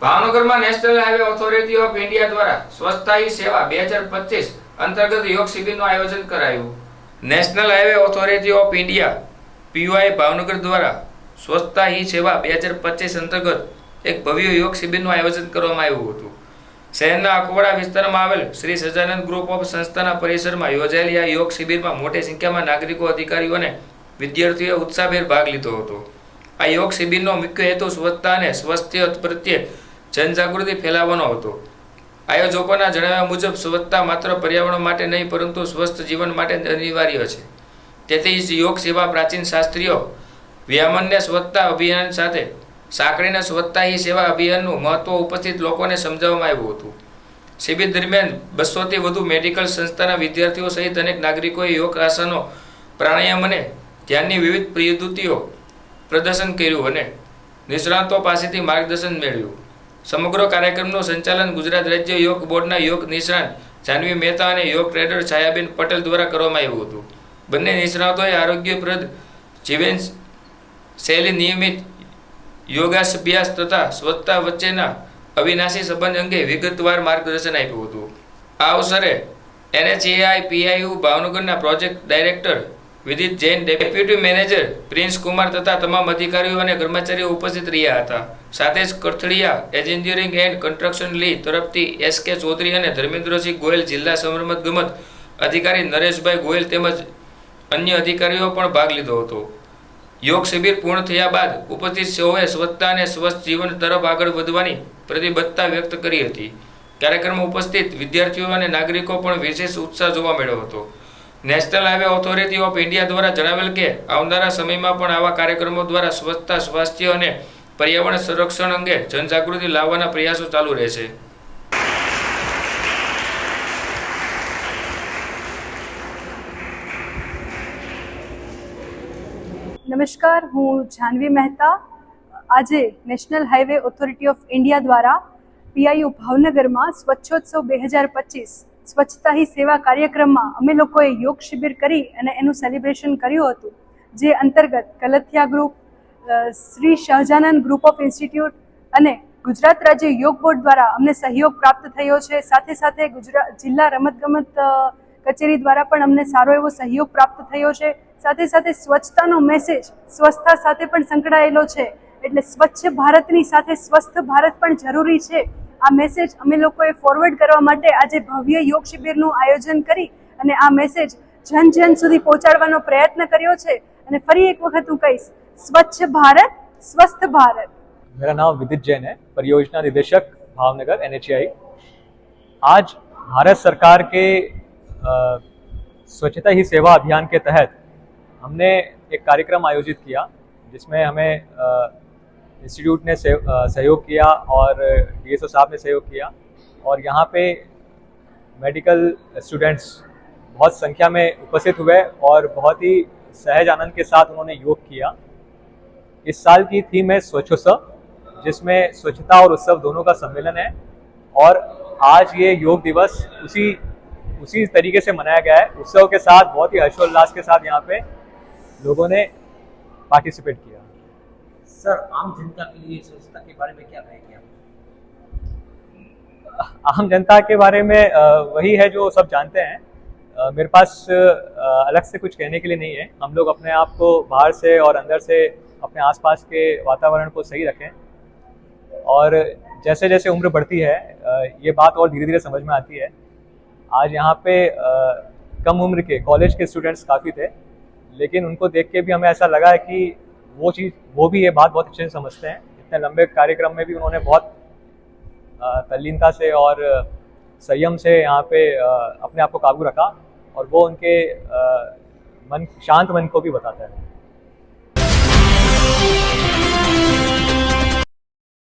ભાવનગરમાં National Highway Authority of India દ્વારા સ્વચ્છતા સેવા બે હજાર પચીસ અંતર્ગત યોગ શિબિરનું આયોજન કરાયું. National Highway Authority of India PUI Bhavnagar દ્વારા સ્વચ્છતા સેવા બે હજાર પચીસ અંતર્ગત એક ભવ્ય યોગ શિબિરનું આયોજન કરવામાં આવ્યું હતું. શહેરના અકવાડા વિસ્તારમાં આવેલ શ્રી સજાનંદ ગ્રુપ ઓફ સંસ્થાના પરિસરમાં યોજાયેલી આ યોગ શિબિરમાં મોટી સંખ્યામાં નાગરિકો, અધિકારીઓ અને વિદ્યાર્થીઓએ ઉત્સાહભેર ભાગ લીધો હતો. આ યોગ શિબિરનો મુખ્ય હેતુ સ્વચ્છતા અને સ્વાસ્થ્ય પ્રત્યે જનજાગૃતિ ફેલાવવાનો હતો. આયોજકોના જણાવ્યા મુજબ, સ્વચ્છતા માત્ર પર્યાવરણ માટે નહીં, પરંતુ સ્વસ્થ જીવન માટે અનિવાર્ય છે. તેથી જ યોગ સેવા પ્રાચીન શાસ્ત્રીઓ વ્યામનને સ્વચ્છતા અભિયાન સાથે સાંકળીને સ્વચ્છતા હી સેવા અભિયાનનું મહત્વ ઉપસ્થિત લોકોને સમજાવવામાં આવ્યું હતું. શિબિર દરમિયાન બસોથી વધુ મેડિકલ સંસ્થાના વિદ્યાર્થીઓ સહિત અનેક નાગરિકોએ યોગ આસનો પ્રાણાયામ અને ધ્યાનની વિવિધ પદ્ધતિઓ પ્રદર્શન કર્યું અને નિષ્ણાંતો પાસેથી માર્ગદર્શન મેળવ્યું. સમગ્ર કાર્યક્રમનું સંચાલન ગુજરાત રાજ્ય યોગ બોર્ડના યોગ નિષ્ણાત જાનવી મહેતા અને યોગ ટ્રેડર છાયાબેન પટેલ દ્વારા કરવામાં આવ્યું હતું. બંને નિષ્ણાતોએ આરોગ્યપ્રદ જીવન શૈલી નિયમિત યોગાભ્યાસ તથા સ્વચ્છતા વચ્ચેના અવિનાશી સંબંધ અંગે વિગતવાર માર્ગદર્શન આપ્યું હતું. આ અવસરે એનએચએઆઈ પીઆઈયુ ભાવનગરના project director Vidit Jain deputy manager Prince Kumar તથા તમામ અધિકારીઓ અને કર્મચારીઓ ઉપસ્થિત રહ્યા હતા. સાથે જ કથળિયા એન્જિનિયરિંગ એન્ડ કન્સ્ટ્રક્શન લી તરફથી એસ કે ચૌધરી અને ધર્મેન્દ્રસિંહ ગોયલ જિલ્લા સમરમત ગમત અધિકારી નરેશભાઈ ગોયલ તેમજ અન્ય અધિકારીઓ પણ ભાગ લીધો હતો. યોગ શિબિર પૂર્ણ થયા બાદ ઉપસ્થિત સૌએ સ્વચ્છતા અને સ્વસ્થ જીવન તરફ આગળ વધવાની પ્રતિબદ્ધતા વ્યક્ત કરી હતી. કાર્યક્રમમાં ઉપસ્થિત વિદ્યાર્થીઓ અને નાગરિકો પણ વિશેષ ઉત્સાહ જોવા મળ્યો હતો. National Highway Authority of India દ્વારા જણાવેલ કે, આવનારા સમયમાં પણ આવા કાર્યક્રમો દ્વારા સ્વચ્છતા, સ્વાસ્થ્ય અને પર્યાવરણ સંરક્ષણ અંગે જનજાગૃતિ લાવવાના પ્રયાસો ચાલુ રહેશે. નમસ્કાર, હું જાનવી મહેતા. આજે National Highway Authority of India દ્વારા પીઆઈયુ ભાવનગરમાં સ્વચ્છોત્સવ બે હજાર પચીસ સ્વચ્છતા હી સેવા કાર્યક્રમમાં અમે લોકોએ યોગ શિબિર કરી અને એનું સેલિબ્રેશન કર્યું હતું. જે અંતર્ગત Kalthia group Shri Shahjanand group of institute અને ગુજરાત રાજ્ય યોગ બોર્ડ દ્વારા અમને સહયોગ પ્રાપ્ત થયો છે. સાથે સાથે ગુજરાત જિલ્લા રમતગમત કચેરી દ્વારા પણ અમને સારો એવો સહયોગ પ્રાપ્ત થયો છે. સાથે સાથે સ્વચ્છતાનો મેસેજ સ્વચ્છતા સાથે પણ સંકળાયેલો છે. એટલે સ્વચ્છ ભારતની સાથે સ્વસ્થ ભારત પણ જરૂરી છે. આ મેસેજ અમે લોકોએ ફોરવર્ડ કરવા માટે આજે ભવ્ય યોગ શિબિરનું આયોજન કરી અને આ મેસેજ જન જન સુધી પહોંચાડવાનો પ્રયત્ન કર્યો છે અને ફરી એક વખત હું કહીશ સ્વચ્છ ભારત સ્વસ્થ ભારત मेरा नाम विदित जैन है परियोजना निदेशक भावनगर एन आज भारत सरकार के अ, स्वच्छता ही सेवा अभियान के तहत हमने एक कार्यक्रम आयोजित किया जिसमें हमें अ, इंस्टीट्यूट ने सहयोग किया और डीएसओ साहब ने सहयोग किया। और यहाँ पे मेडिकल स्टूडेंट्स बहुत संख्या में उपस्थित हुए और बहुत ही सहज आनंद के साथ उन्होंने योग किया। इस साल की थीम है स्वच्छोत्सव, जिसमें स्वच्छता और उत्सव दोनों का सम्मेलन है। और आज ये योग दिवस उसी उसी तरीके से मनाया गया है। उत्सव के साथ, बहुत ही हर्षोल्लास के साथ यहाँ पे लोगों ने पार्टिसिपेट किया। सर, आम जनता के लिए स्वच्छता के बारे में क्या कहेंगे आप? आम जनता के बारे में वही है जो सब जानते हैं। मेरे पास अलग से कुछ कहने के लिए नहीं है। हम लोग अपने आप को बाहर से और अंदर से, अपने आसपास के वातावरण को सही रखें। और जैसे जैसे उम्र बढ़ती है ये बात और धीरे धीरे समझ में आती है। आज यहाँ पे कम उम्र के, कॉलेज के स्टूडेंट्स काफ़ी थे, लेकिन उनको देख के भी हमें ऐसा लगा है कि वो चीज़, वो भी ये बात बहुत अच्छे से समझते हैं। इतने लंबे कार्यक्रम में भी उन्होंने बहुत तल्लीनता से और संयम से यहाँ पे अपने आप को काबू रखा और वो उनके मन, शांत मन को भी बताता है।